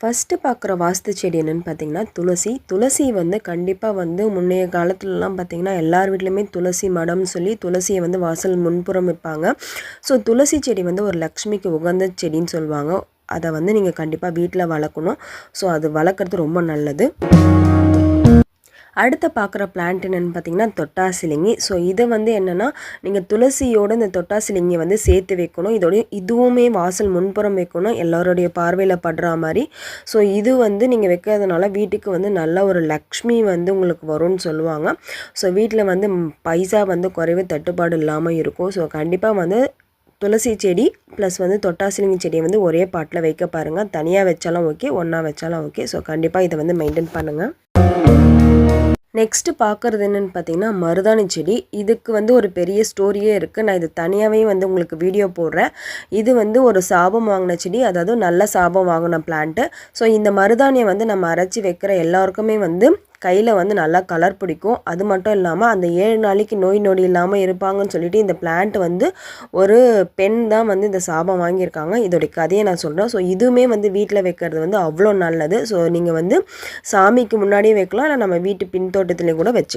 First பார்க்குற வாஸ்து செடி என்னென்னு பார்த்தீங்கன்னா துளசி. துளசி வந்து கண்டிப்பாக வந்து முன்னைய காலத்துலலாம் பார்த்திங்கன்னா எல்லார் வீட்லேயுமே துளசி மடம்னு சொல்லி துளசியை வந்து வாசல் முன்புறம் வைப்பாங்க. ஸோ துளசி செடி வந்து ஒரு லக்ஷ்மிக்கு உகந்த செடின்னு சொல்லுவாங்க. அதை வந்து நீங்கள் கண்டிப்பாக வீட்டில் வளர்க்கணும். ஸோ அது வளர்க்குறது ரொம்ப நல்லது. அடுத்த பார்க்குற பிளான்ட் என்னென்னு பார்த்தீங்கன்னா தொட்டாசிலிங்கி. ஸோ இதை வந்து என்னென்னா நீங்கள் துளசியோட இந்த தொட்டாசிலிங்கியை வந்து சேர்த்து வைக்கணும். இதோடய இதுவுமே வாசல் முன்புறம் வைக்கணும். எல்லோருடைய பார்வையில் படுற மாதிரி. ஸோ இது வந்து நீங்கள் வைக்கிறதுனால வீட்டுக்கு வந்து நல்ல ஒரு லக்ஷ்மி வந்து உங்களுக்கு வரும்னு சொல்லுவாங்க. ஸோ வீட்டில் வந்து பைசா வந்து குறைவு தட்டுப்பாடு இல்லாமல் இருக்கும். ஸோ கண்டிப்பாக வந்து துளசி செடி ப்ளஸ் வந்து தொட்டாசிலிங்கி செடியை வந்து ஒரே பாட்டில் வைக்க பாருங்கள் தனியாக வச்சாலும் ஓகே ஒன்றா வச்சாலும் ஓகே ஸோ கண்டிப்பாக இதை வந்து மெயின்டைன் பண்ணுங்கள் நெக்ஸ்ட்டு பார்க்குறது என்னென்னு பார்த்தீங்கன்னா மருதாணி செடி. இதுக்கு வந்து ஒரு பெரிய ஸ்டோரியே இருக்குது நான் இது தனியாகவே வந்து உங்களுக்கு வீடியோ போடுறேன். இது வந்து ஒரு சாபம் வாங்கின செடி. அதாவது நல்ல சாபம் வாங்கின பிளான்ட்டு ஸோ இந்த மருதாணியை வந்து நம்ம அரைச்சி வைக்கிற எல்லாருக்குமே வந்து கையில் வந்து நல்லா கலர் பிடிக்கும். அது மட்டும் இல்லாமல் அந்த ஏழு நாளைக்கு நோய் நொடி இல்லாமல் இருப்பாங்கன்னு சொல்லிட்டு இந்த பிளான்ட் வந்து ஒரு பெண் தான் வந்து இந்த சாபம் வாங்கியிருக்காங்க. இதோடைய கதையை நான் சொல்கிறேன் ஸோ இதுவுமே வந்து வீட்டில் வைக்கிறது வந்து அவ்வளோ நல்லது. ஸோ நீங்கள் வந்து சாமிக்கு முன்னாடியே வைக்கலாம். இல்லை நம்ம வீட்டு பின்தோட்டத்துலேயும் கூட வச்சு